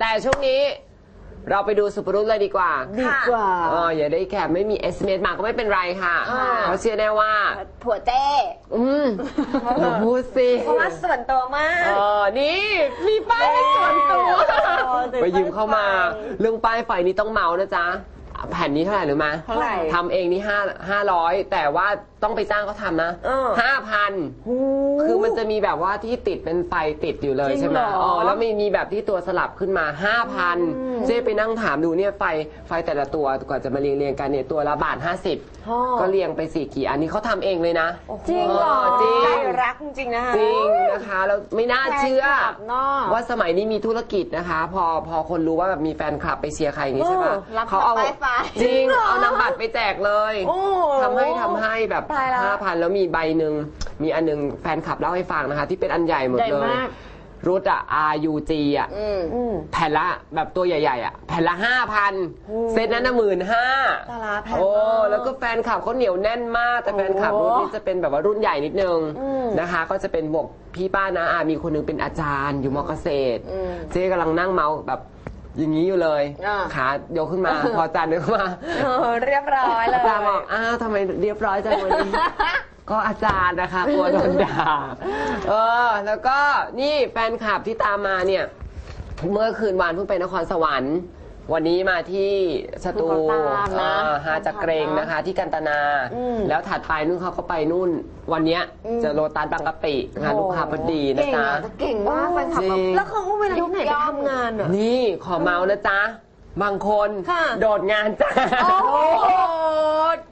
แต่ช่วงนี้เราไปดูสุปรุตเลยดีกว่าดีกว่าเอออย่าได้แค่ไม่มี SMS มาก็ไม่เป็นไรค่ะค่ะเขาเชื่อแน่ว่า ผัวเต้อืมอย่าพูดสิเพราะว่าส่วนตัวมากเออนี่มีป้ายให้ส่วนตัวเออเดี๋ยวไปยืมเข้ามาป้ายไฟเรื่องป้ายไฟนี้ต้องเมานะจ๊ะ แผ่นนี้เท่าไหร่หรือมาเท่าไหร่ทำเองนี่ห้าห้าร้อยแต่ว่าต้องไปจ้างเขาทำนะเออ ห้าพันคือมันจะมีแบบว่าที่ติดเป็นไฟติดอยู่เลยจริงใช่ไหมเหรออ๋อแล้วมีมีแบบที่ตัวสลับขึ้นมา5,000เจ๊ไปนั่งถามดูเนี่ยไฟไฟแต่ละตัวกว่าจะมาเรียงเรียงๆกันเนี่ยตัวละบาท50อ๋อ ก็เรียงไปสี่กี่อันนี้เขาทำเองเลยนะ จริงเหรอจริง ใจรักจริงๆนะคะ จริงนะคะแล้วไม่น่าเชื่อ แฟนคลับเนอะว่าสมัยนี้มีธุรกิจนะคะ พอพอคนรู้ว่าแบบมีแฟนคลับไปเชียร์ใครอย่างงี้ใช่ปะเออรับเขาเอาป้ายไฟจริงจริงเหรอเอานำบัตรไปแจกเลยโอ้ทำให้ทำให้แบบตายแล้ว ห้าพันแล้วมีใบหนึ่งมีอันหนึงแฟนคลับเล่าให้ฟังนะคะ ที่เป็นอันใหญ่หมดใหญ่เลย มาก รุดอะ RUG อะอืม อืม แผ่นละแบบตัวใหญ่ๆอะแผ่นละห้าพันเซตนั้นน่ะหมื่นห้าตาลาแพงโอ้มากแล้วก็แฟนคลับเขาเหนียวแน่นมาก แต่แฟนคลับโอ้รุ่นนี้จะเป็นแบบว่ารุ่นใหญ่นิดนึงอืม นะคะ ก็จะเป็นบวกพี่ป้านะอามีคนหนึงเป็นอาจารย์อยู่มอเกษตรอืมเจ๊กำลังนั่งเมาแบบ อย่างนี้อยู่เลยอ่า ขายกขึ้นมา พออาจารย์เดินเข้ามาเออเรียบร้อยเลยอาจารย์บอกอ้าวทำไมเรียบร้อยจังวันนี้ ก็อาจารย์นะคะกลัวโดนด่าเออ แล้วก็นี่แฟนคลับที่ตามมาเนี่ย เมื่อคืนวานเพิ่งไปนครสวรรค์ วันนี้มาที่สตูเขาตามนะเออฮาจากเกรงนะคะ ที่กันตนา อืมแล้วถัดไปนู่นเขาก็ไปนู่น วันเนี้ยอืม จะโลตัสบางกะปิงานลูกค้าพอดีนะเก่งจ๊ะ อะเก่งมากแฟนคลับจริแบบงแล้วเขาก็เวลาที่ไหนไปทำงานอะ นี่ขอเมานะจ๊ะ บางคนค่ะ โดดงานจ้าโอ้โห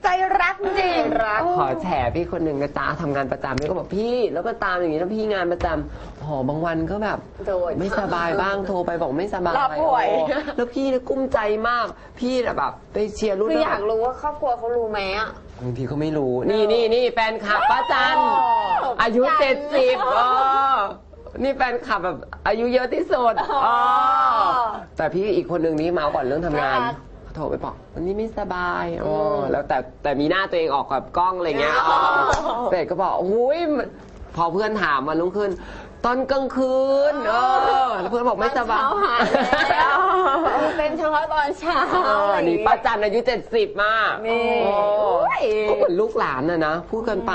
ใจรักจริงรัก ขอแฉพี่คนหนึ่งนะจ๊ะทำงานประจำพี่ก็บอกพี่ แล้วก็ตามอย่างนี้แล้วพี่งานประจำโอ้บางวันก็แบบโดดไม่สบายบ้างโทรไปบอกไม่สบายลาป่วย โอ้แล้วพี่เนี่ยกุ้มใจมาก พี่น่ะแบบไปเชียร์รุ่นคืออยากรู้ว่าครอบครัวเขารู้ไหมอะ บางทีเขาไม่รู้ นี่นี่นี่แฟนคลับป้าจัน โอ้ อายุจันเจ็ดสิบอ๋อนี่แฟนคลับแบบอายุเยอะที่สุดอ๋อแต่พี่อีกคนหนึ่งนี่เมาก่อนเรื่องทำงาน น่ารัก โทรไปบอกวันนี้ไม่สบายอ๋อแล้วแต่แต่มีหน้าตัวเองออกกับกล้องอะไรเงี้ยอ๋อเสร็จก็บอกอุ้ยพอเพื่อนถามมาลุงขึ้น ตอนกลางคืนเออแล้วเพื่อนบอกไม่สบาย ตอนเช้าหายแล้วเป็นเฉพาะตอนเช้าเออนี่ป้าจันอายุเจ็ดสิบมากนี่โอ้โอ้ยก็เหมือนลูกหลานนะนะ พูดกันไป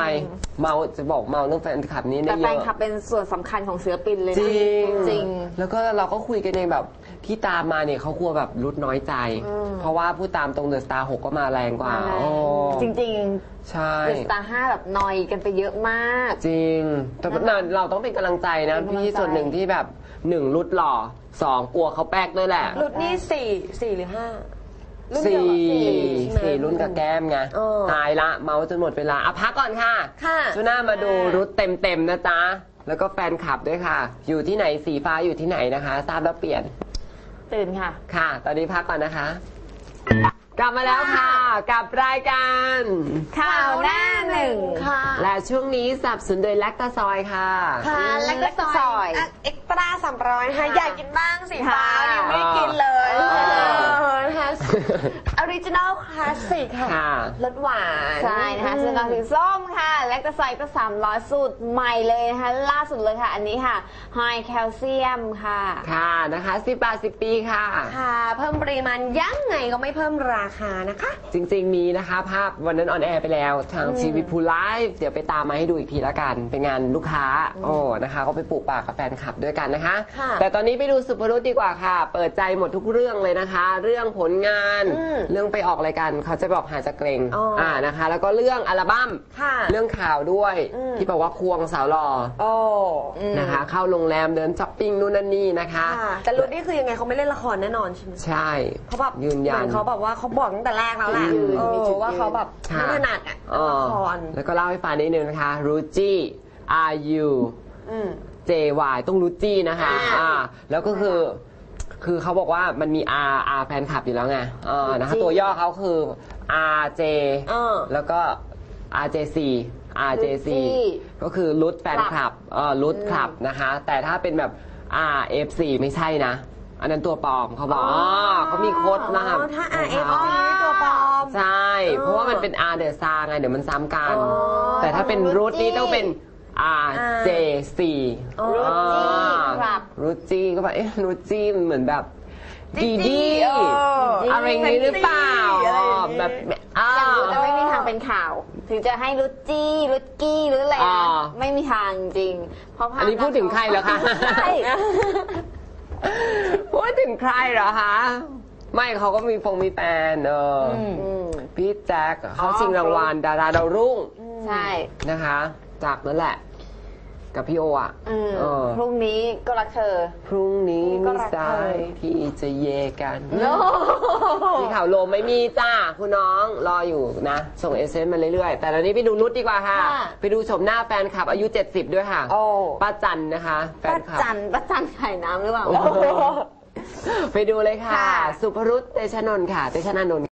เมาจะบอกเมาเรื่องแฟนคลับนี้แต่เนี่ยเยแฟนอะคลับเป็นส่วนสำคัญของศิลปินเลยนะจริง จริง แล้วก็เราก็คุยกันเองแบบที่ตามมาเนี่ยเขากลัวแบบรุดน้อยใจ อืม เพราะว่าผู้ตามตรงเดอะสตาร์หกก็มาแรงกว่าโอ้จริงใช่ ๆเดอะสตาร์ห้าแบบนอยกันไปเยอะมาก จริงแต่เราต้องเป็นกำลังใจนะเป็นกำลังใจพี่ส่วนหนึ่งที่แบบหนึ่งรุดหล่อสองกลัวเขาแป๊กด้วยแหละรุ่นนี้สี่สี่หรือห้า รุ่นเดียวสี่กับสี่สี่รุ่นกับแก้มไงเออ ตายละเมาจนหมดเวลาอะพักก่อนค่ะ ค่ะ ช่วงหน้ามาดูรุดเต็มๆนะจ๊ะ แล้วก็แฟนคลับด้วยค่ะ อยู่ที่ไหนสีฟ้าอยู่ที่ไหนนะคะ ทราบแล้วเปลี่ยนตื่นค่ะ ค่ะ ตอนนี้พักก่อนนะคะ กลับมาแล้วค่ะ กับรายการข่าวหน้าหนึ่งค่ะ และช่วงนี้สนับสนุนโดยแลคตาซอยค่ะ ค่ะ แล้วก็ซอยเอ็กตร้าสามร้อยนะคะค่ะอยากกินบ้างสีฟ้าค่ะเนี่ยไม่กินเลยอ่าเออนะคะออริจินอลคลาสสิกค่ะค่ะรสหวาน ใช่นะคะซึ่งก็สีส้ม ค่ะ และก็ใส่ก็ 300 สูตรใหม่เลยนะคะ ล่าสุดเลยค่ะ อันนี้ค่ะไฮแคลเซียมค่ะ ค่ะนะคะสิบบาทสิบปีค่ะ ค่ะ เพิ่มปริมาณยังไงก็ไม่เพิ่มราคานะคะ จริงๆ มีนะคะ ภาพวันนั้นออนแอร์ไปแล้ว ทางชีวิตพูไลฟ์เดี๋ยวไปตามมาให้ดูอีกทีละกัน เป็นงานลูกค้า โอ้นะคะ ก็ไปปลูกปากกับแฟนคลับด้วยกันนะคะ ค่ะแต่ตอนนี้ไปดูสุภรุตดีกว่าค่ะ เปิดใจหมดทุกเรื่องเลยนะคะ เรื่องผลงาน อืมเรื่องไปออกรายการเขาจะบอกหาจะเกรงอ๋ออ่ นะคะ แล้วก็เรื่องอัลบั้ม ค่ะเรื่องข่าวด้วย อืม ที่บอกว่าควงสาวหล่อโอ้นะคะ เข้าโรงแรมเดินช้อปปิ้งนู่นนั่นนี่นะคะ ค่ะแต่รุ่นนี้คือยังไงเขาไม่เล่นละครแน่นอนใช่ไหมใช่ เขาแบบยืนยัเหมืน อนเขาแบบว่าเขาบอกตั้งแต่แรกแล้วแหละอืมเอมีจุดอว่ายืนเขาแบบค่ะ ไม่ถนัดอะอ๋อละครแล้วก็เล่าให้ฟังนิดนึงนะคะรูจี้ are you อืม JY ต้องรู้จี้นะคะอ่าอ่าแล้วก็คือ คือเขาบอกว่ามันมี R R แฟนคลับอยู่แล้วไงอ่านะคะ ตัวย่อเขาคือ RJ เออ แล้วก็ RJC RJC รุจี้ก็คือรุดแฟนคลับเออรุดคลับนะคะ แต่ถ้าเป็นแบบ RFC ไม่ใช่นะ อันนั้นตัวปลอมเขาบอกอ๋อเขามีโค้ดนะครับอ๋อถ้าของ RF เขานี่ตัวปลอม ใช่ เพราะว่ามันเป็น R เดอะซาไง เดี๋ยวมันซ้ำกัน อ๋อแต่ถ้าเป็นรูทนี่ต้องเป็น R J C อ๋อรูจี้ครับรูจี้ก็แบบเอ๊ะรูจี้มันเหมือนแบบดีดีเอออะไรอย่างนี้หรือเปล่าอะไรอย่างนี้แบบอ้าอย่างวรู้แต่ไม่มีทาง เป็นข่าว ถึงจะให้รุดจี้รุดกี้หรืออะไรอ่านะไม่มีทางจริง เพราะภาพอันนี้พูดถึงใครเหรอคะ ใช่ พูดถึงใครเหรอคะ ไม่เขาก็มีฟงมีแฟนเออออืม พี่แจ็คเขาชิงรางวัลดาราดาวรุ่งใช่ นะคะ จากนั่นแหละ กับพี่โออะอืมเออพรุ่งนี้ก็รักเธอ พรุ่งนี้ก็มีรักสาเธอยที่จะเยกันโอ้มีข่าวโลมไม่มีจ้าคุณน้องรออยู่นะ ส่งเอเซนมาเรื่อยๆ แต่ตอนนี้ไปดูนุชดีกว่าค่ะ ค่ะ ไปดูชมหน้าแฟนคลับอายุ 70 ด้วยค่ะโอ้ป้าจันนะคะ แฟป้านคลับ จันป้าจันขายน้ำหรือเปล่าไปดูเลยค่ะ ค่ะ สุภรุตเตชะนนท์ค่ะเตชะนานนท์